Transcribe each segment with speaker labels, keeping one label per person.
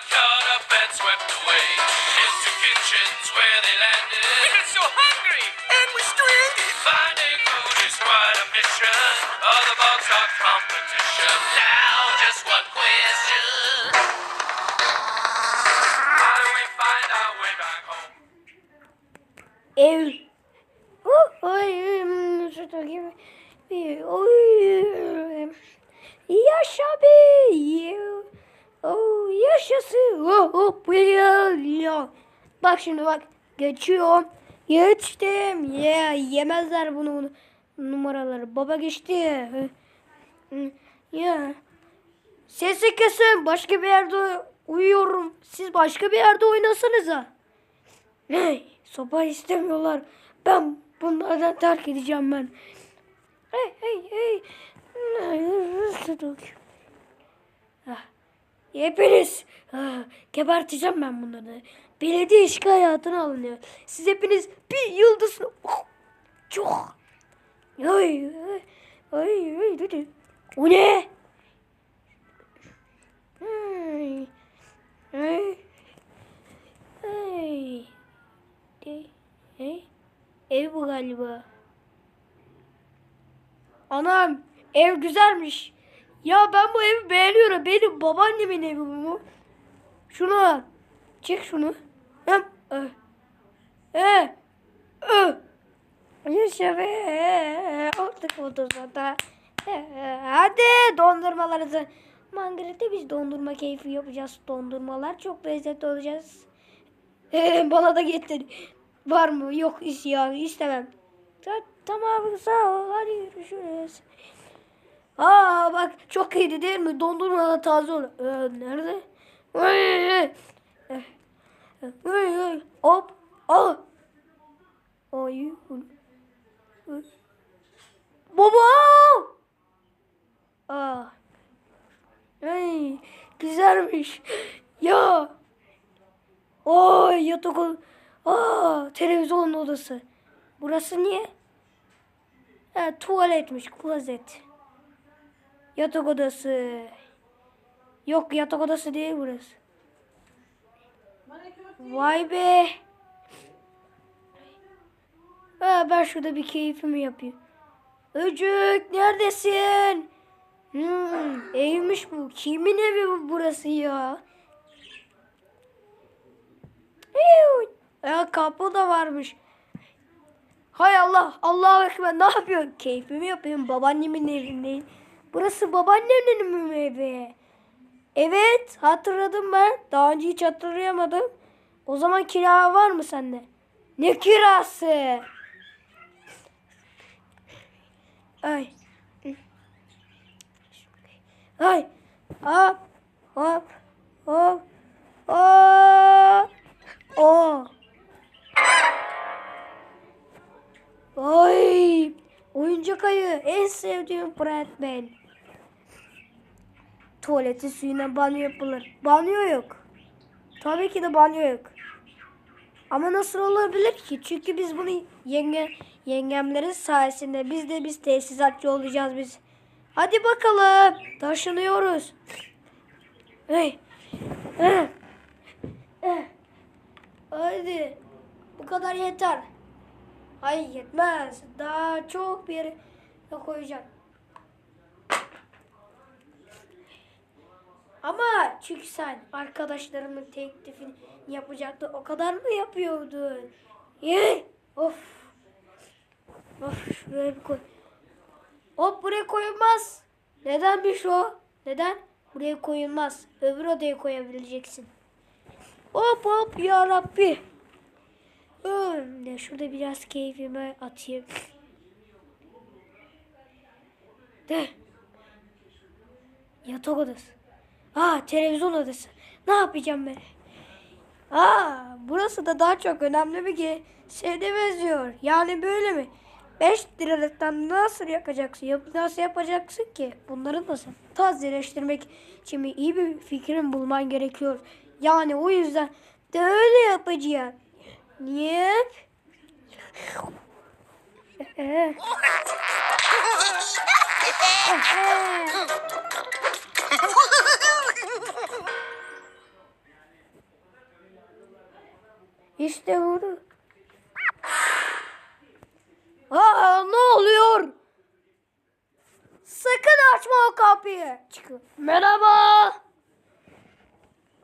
Speaker 1: Let's go. Bak şimdi bak. Geçiyorum. Geçtim. Ya yemezler bunu, numaraları. Baba geçti. Ya. Sesi kesin. Başka bir yerde uyuyorum. Siz başka bir yerde oynasanıza. Ne? Sopa istemiyorlar. Ben bunlardan terk edeceğim ben. Hey hey hey. Ah, Hepiniz ah, geberteceğim ben bunları. Belediye işgal hayatına alınıyor. Siz hepiniz bir yıldız. Oh, çok. Ay ay ay ay. ay. O ne? Ay. Ay. Ay. De, e? Ev bu galiba. Anam ev güzelmiş. Ya ben bu evi beğeniyorum. Benim babaannemin evi bu. Şunu al. Çek şunu. Hem. Ö. Ö. Yaşa be. Artık odasında. Hadi dondurmalarınızı. Mangırete biz dondurma keyfi yapacağız. Dondurmalar çok lezzetli olacağız. Bana da getir. Var mı? Yok ya istemem. Ta- Tamam sağ ol. Hadi görüşürüz. Aa bak çok iyiydi değil mi? Dondurma da taze olur. Ee, nerede? Ay. Ay, ay. Hop. Al. Ay. Baba. Aa. Ay, güzelmiş. Ya. Ay yatak o. Aa, televizyon odası. Burası niye? Ha, tuvaletmiş, klozet. Yatak odası. Yok yatak odası değil burası. Vay be. Ha, ben şurada bir keyfimi yapayım. Öcük neredesin? Hmm, evmiş bu. Kimin evi bu burası ya? Ya kapı da varmış. Hay Allah, Allahu Ekber. Ne yapıyorsun? Keyfimi yapıyorum. Babaannemin evindeyim. Burası babaannemin mi evi? Evet, hatırladım ben. Daha önce hiç hatırlayamadım. O zaman kira var mı sende? Ne kirası? Ay. Ay. Hop. Hop. Hop. Hop. O. Ay. Oyuncak ayı. En sevdiğim Bradman. Tuvaleti suyuna banyo yapılır. Banyo yok. Tabii ki de banyo yok. Ama nasıl olabilir ki? Çünkü biz bunu yenge, yengemlerin sayesinde biz de biz tesisatçı olacağız biz. Hadi bakalım. Taşınıyoruz. Hey. Eh. Eh. Hadi. Bu kadar yeter. Hayır yetmez. Daha çok bir koyacağım. Ama çünkü sen arkadaşlarımın teklifini yapacaktı. O kadar mı yapıyordun? Ye. Of. Of şuraya bir koy. Hop buraya koyulmaz. Nedenmiş o? Neden? Buraya koyulmaz. Öbür odaya koyabileceksin. Hop hop ya Rabbi. Öyle şurada biraz keyfime atayım. De. Yatak odası. Aa televizyon odası. Ne yapacağım ben? Aa burası da daha çok önemli bir ki şeyde benziyor. Yani böyle mi? 5 liralıktan nasıl yakacaksın? Yap, nasıl yapacaksın ki? Bunları nasıl tazeleştirmek için iyi bir fikrin bulman gerekiyor. Yani o yüzden de öyle yapacağım. Niye? İşte bunu. Aa ne oluyor? Sakın açma o kapıyı. Çıkın. Merhaba.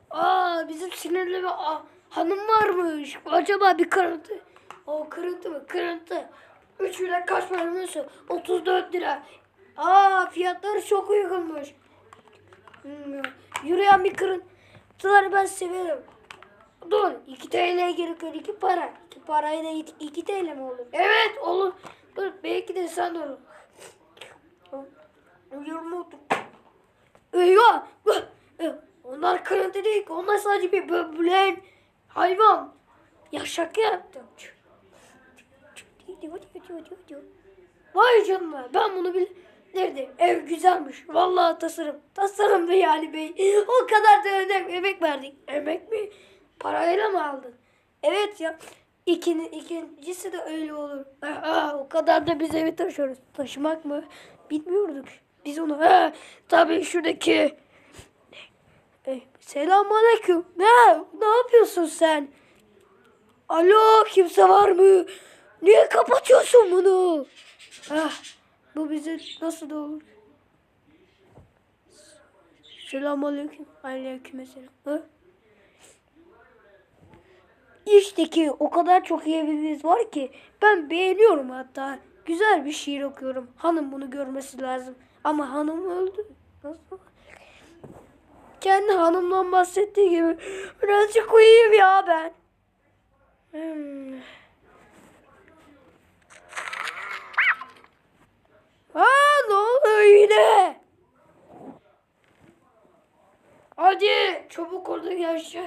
Speaker 1: Aa bizim sinirli bir hanım varmış. Acaba bir kırıntı. O kırıntı mı? Kırıntı. 3 lira kaç para biliyorsun? 34 lira. Aa fiyatları çok uygunmuş. Hmm, yürüyen bir kırıntıları ben severim. Dur 2 TL'ye gerek yok 2 para. 2 parayla 2 TL mi olur? Evet olur. Dur belki de sen olur. Uyurum otur. Eyvah! Onlar kırıntı değil ki. Onlar sadece bir böbürlen hayvan. Ya şaka yaptım. Vay canına ben bunu bilirdim. Ev güzelmiş. Vallahi tasarım. Tasarım da yani bey. O kadar da önem, emek verdik. Emek mi? Parayla mı aldın? Evet ya. İkini, ikincisi de öyle olur. Aa, o kadar da biz evi taşıyoruz. Taşımak mı? Bilmiyorduk. Biz onu ha, tabii şuradaki e, Selam aleyküm. Ne? Ne yapıyorsun sen? Alo kimse var mı? Niye kapatıyorsun bunu? Ah, bu bize nasıl da olur? Selam aleyküm. Aleyküm selam. Ha? İşte ki o kadar çok iyi eviniz var ki ben beğeniyorum hatta. Güzel bir şiir okuyorum. Hanım bunu görmesi lazım. Ama hanım öldü. Nasıl? Kendi hanımdan bahsettiği gibi birazcık uyuyayım ya ben. Hmm. Aa ne oluyor yine? Hadi çabuk orada yaşa.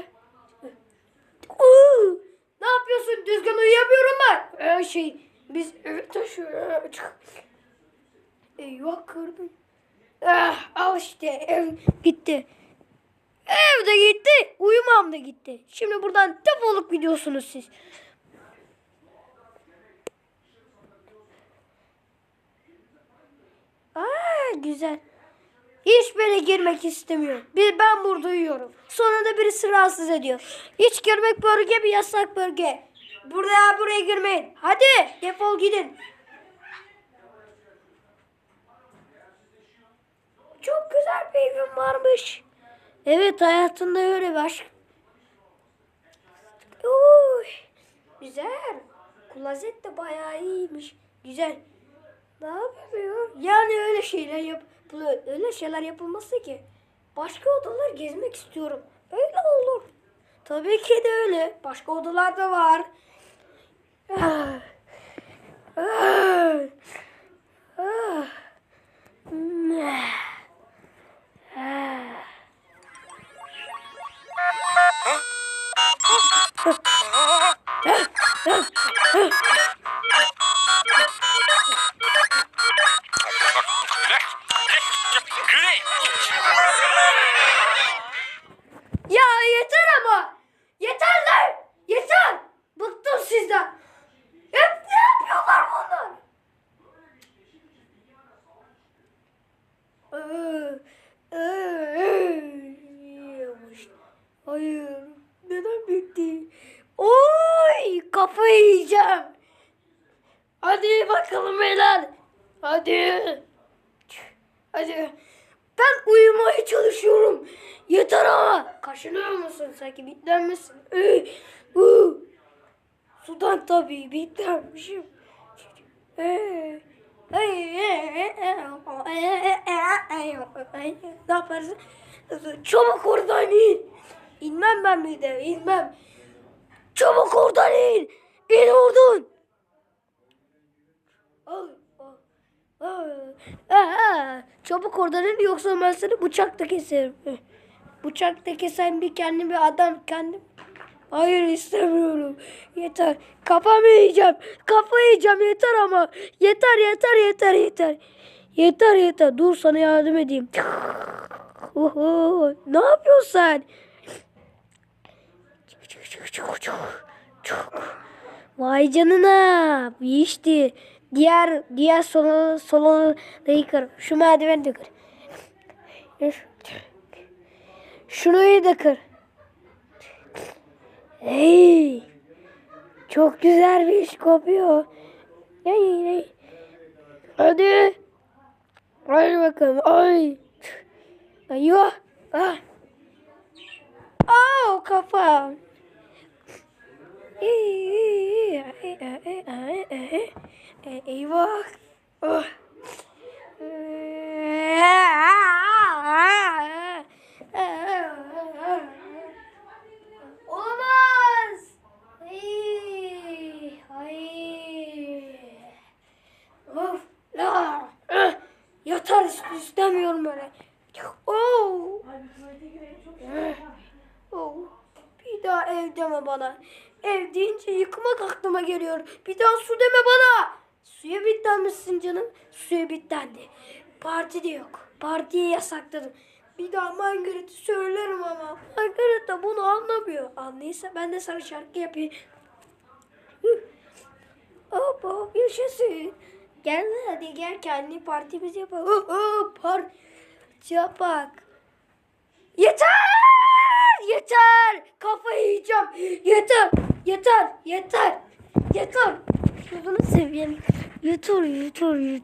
Speaker 1: Ne yapıyorsun? Düzgün uyuyamıyorum ben. Ee, şey biz evi taşıyoruz. Eyvah kırdım. Ah, al işte ev gitti. Ev de gitti. Uyumam da gitti. Şimdi buradan defolup gidiyorsunuz siz. Aa, güzel. Böyle girmek istemiyor. Bir ben burada uyuyorum. Sonra da birisi rahatsız ediyor. Hiç girmek bölge bir yasak bölge. Buraya buraya girmeyin. Hadi defol gidin. Çok güzel bir evim varmış. Evet hayatında öyle bir aşk. Uy, güzel. Klozet de bayağı iyiymiş. Güzel. Ne yapıyor? Yani öyle şeyler yapılıyor. Öyle şeyler yapılması ki. Başka odalar gezmek istiyorum. Öyle olur. Tabii ki de öyle. Başka odalar da var. Ah. Ah. Hadi. Hadi. Ben uyumaya çalışıyorum. Yeter ama. Kaşınıyor musun sanki? Bitlenmişsin. Ee, uu. Sudan tabii bitlenmişim. Ee, ne yaparsın? Çabuk oradan in. İnmem ben bir de inmem. Çabuk oradan in. İn oradan. Ay. Aa, çabuk oradan yoksa ben seni bıçakla keserim. Bıçakla kesen bir kendi bir adam kendim. Hayır istemiyorum. Yeter. Kafamı yiyeceğim. Kafayı yiyeceğim yeter ama. Yeter yeter yeter yeter. Yeter yeter. Dur sana yardım edeyim. Oho, ne yapıyorsun sen? Vay canına. Bu işti. Diğer diğer salonu salonu da yıkar. Şu merdiveni de kır. Şunu da kır. Hey! Çok güzel bir iş kopuyor. Ay, ay. Hadi. Hadi bakalım. Ay. Ay yok. Ah. Aa, o kafa. Eyvah. Ah. Olamaz. Ay, ay. Of. La. Ah. Yatar ist- istemiyorum böyle. Oh. Oh. Bir daha ev deme bana. Ev deyince yıkmak aklıma geliyor. Bir daha su deme bana. Suya bitlenmişsin canım. Suya bitlendi. Parti de yok. Partiyi yasakladım. Bir daha Margaret'i söylerim ama. Margaret de bunu anlamıyor. Anlıyorsa ben de sana şarkı yapayım. Hop hop yaşasın. Gel hadi gel kendi partimizi yapalım. Hop hop yapak. Yeter! Yeter! Kafayı yiyeceğim. Yeter! Yeter! Yeter! Yeter! Şunu seveyim. Yeter, yeter, yeter.